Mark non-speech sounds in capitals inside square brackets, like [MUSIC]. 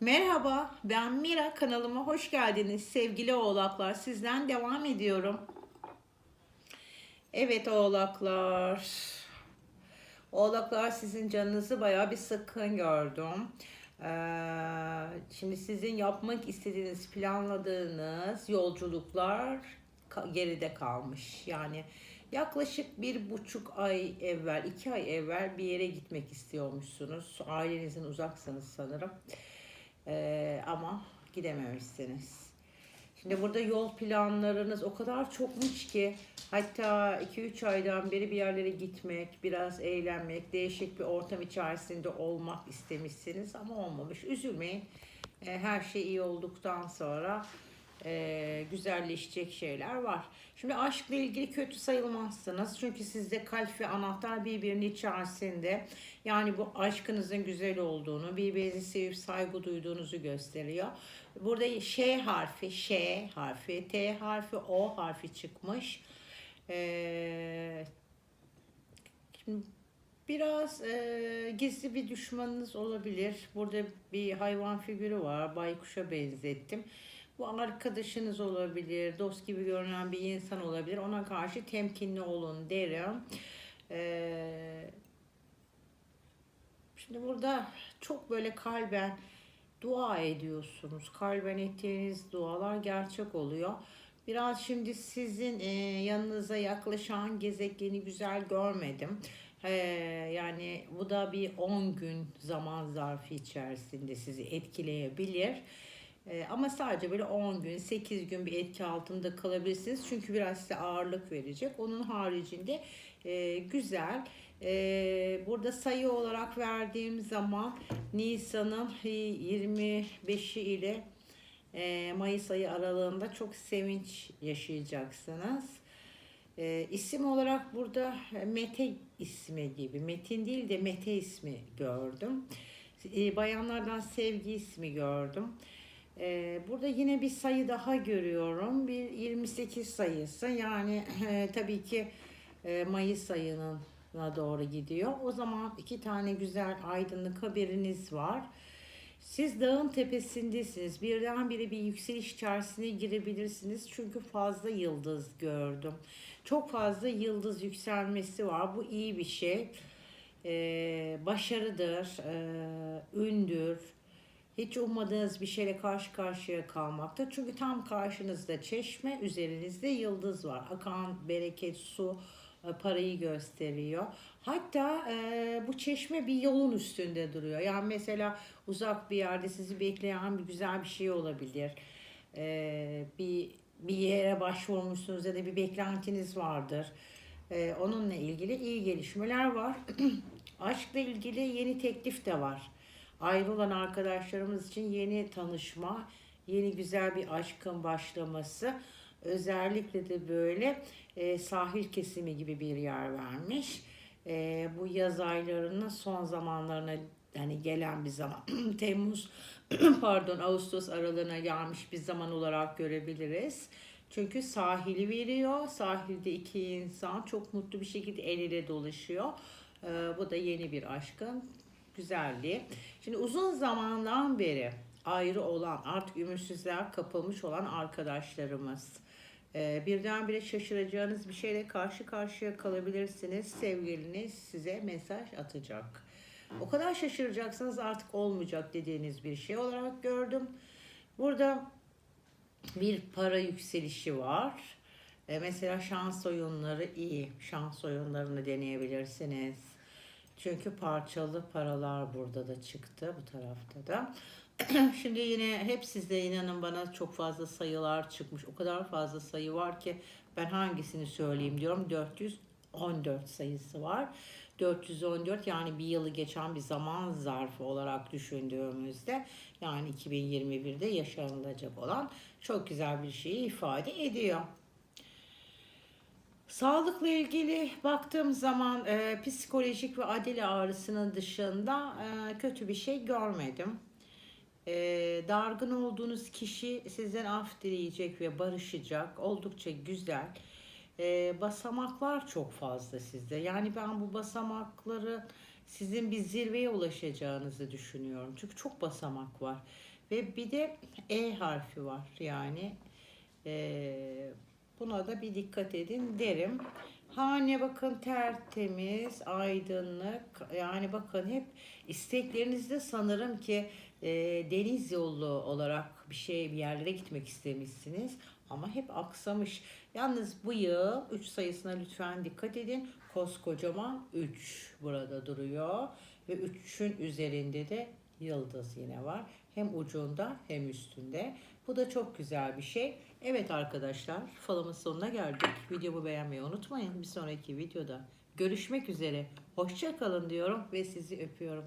Merhaba, ben Mira. Kanalıma hoş geldiniz. Sevgili oğlaklar, sizden devam ediyorum. Evet oğlaklar. Oğlaklar sizin canınızı bayağı bir sıkkın gördüm. Ee, şimdi sizin yapmak istediğiniz, planladığınız yolculuklar geride kalmış. Yani yaklaşık bir buçuk ay evvel, iki ay evvel bir yere gitmek istiyormuşsunuz. Ailenizin uzaksanız sanırım. Ee, ama gidememişsiniz. Şimdi burada yol planlarınız o kadar çokmuş ki hatta 2-3 aydan beri bir yerlere gitmek, biraz eğlenmek, değişik bir ortam içerisinde olmak istemişsiniz ama olmamış. Üzülmeyin. Ee, her şey iyi olduktan sonra e, güzelleşecek şeyler var. Şimdi aşkla ilgili kötü sayılmazsınız. Çünkü sizde kalp ve anahtar birbirinin içerisinde. Yani bu aşkınızın güzel olduğunu, birbirinizi sevip saygı duyduğunuzu gösteriyor. Burada Ş harfi, Ş harfi, T harfi, O harfi çıkmış. Şimdi biraz e, gizli bir düşmanınız olabilir. Burada bir hayvan figürü var. Baykuş'a benzettim. Bu arkadaşınız olabilir, dost gibi görünen bir insan olabilir. Ona karşı temkinli olun derim. Ee, şimdi burada çok böyle kalben dua ediyorsunuz. Kalben ettiğiniz dualar gerçek oluyor. Biraz şimdi sizin e, yanınıza yaklaşan gezegeni güzel görmedim. Ee, yani bu da bir 10 gün zaman zarfı içerisinde sizi etkileyebilir. Ee, ama sadece böyle 10 gün, 8 gün bir etki altında kalabilirsiniz. Çünkü biraz size ağırlık verecek. Onun haricinde e, güzel. E, burada sayı olarak verdiğim zaman Nisan'ın 25'i ile e, Mayıs ayı aralığında çok sevinç yaşayacaksınız. E, isim olarak burada Mete ismi gibi, Metin değil de Mete ismi gördüm. E, bayanlardan sevgi ismi gördüm. Ee, burada yine bir sayı daha görüyorum. Bir 28 sayısı. Yani e, tabii ki e, Mayıs ayının doğru gidiyor. O zaman iki tane güzel aydınlık haberiniz var. Siz dağın tepesindesiniz. Birdenbire bir yükseliş içerisine girebilirsiniz. Çünkü fazla yıldız gördüm. Çok fazla yıldız yükselmesi var. Bu iyi bir şey. Ee, başarıdır, e, ündür hiç ummadığınız bir şeyle karşı karşıya kalmakta. Çünkü tam karşınızda çeşme, üzerinizde yıldız var. Akan bereket, su, e, parayı gösteriyor. Hatta e, bu çeşme bir yolun üstünde duruyor. Yani mesela uzak bir yerde sizi bekleyen bir güzel bir şey olabilir. E, bir bir yere başvurmuşsunuz ya da bir beklentiniz vardır. E, onunla ilgili iyi gelişmeler var. [CLEARS THROAT] Aşkla ilgili yeni teklif de var ayrılan arkadaşlarımız için yeni tanışma, yeni güzel bir aşkın başlaması. Özellikle de böyle e, sahil kesimi gibi bir yer vermiş. E, bu yaz aylarının son zamanlarına hani gelen bir zaman [CLEARS THROAT] Temmuz [CLEARS THROAT] pardon Ağustos aralığına gelmiş bir zaman olarak görebiliriz. Çünkü sahili veriyor. Sahilde iki insan çok mutlu bir şekilde el ele dolaşıyor. Ee, bu da yeni bir aşkın güzelliği. Şimdi uzun zamandan beri ayrı olan artık ümitsizler kapılmış olan arkadaşlarımız. Ee, birdenbire şaşıracağınız bir şeyle karşı karşıya kalabilirsiniz. Sevgiliniz size mesaj atacak. O kadar şaşıracaksınız artık olmayacak dediğiniz bir şey olarak gördüm. Burada bir para yükselişi var. Ee, mesela şans oyunları iyi. Şans oyunlarını deneyebilirsiniz. Çünkü parçalı paralar burada da çıktı bu tarafta da. [CLEARS THROAT] Şimdi yine hep sizde inanın bana çok fazla sayılar çıkmış. O kadar fazla sayı var ki ben hangisini söyleyeyim diyorum. 414 sayısı var. 414 yani bir yılı geçen bir zaman zarfı olarak düşündüğümüzde yani 2021'de yaşanılacak olan çok güzel bir şeyi ifade ediyor. Sağlıkla ilgili baktığım zaman e, psikolojik ve adil ağrısının dışında e, kötü bir şey görmedim. E, dargın olduğunuz kişi sizden af dileyecek ve barışacak. Oldukça güzel. E, basamaklar çok fazla sizde. Yani ben bu basamakları sizin bir zirveye ulaşacağınızı düşünüyorum. Çünkü çok basamak var. Ve bir de E harfi var. Yani e, buna da bir dikkat edin derim. Hane bakın tertemiz, aydınlık. Yani bakın hep isteklerinizde sanırım ki e, deniz yolu olarak bir şey bir yerlere gitmek istemişsiniz. Ama hep aksamış. Yalnız bu yıl 3 sayısına lütfen dikkat edin. Koskocaman 3 burada duruyor. Ve 3'ün üzerinde de yıldız yine var. Hem ucunda hem üstünde. Bu da çok güzel bir şey. Evet arkadaşlar falımın sonuna geldik. Videomu beğenmeyi unutmayın. Bir sonraki videoda görüşmek üzere. Hoşça kalın diyorum ve sizi öpüyorum.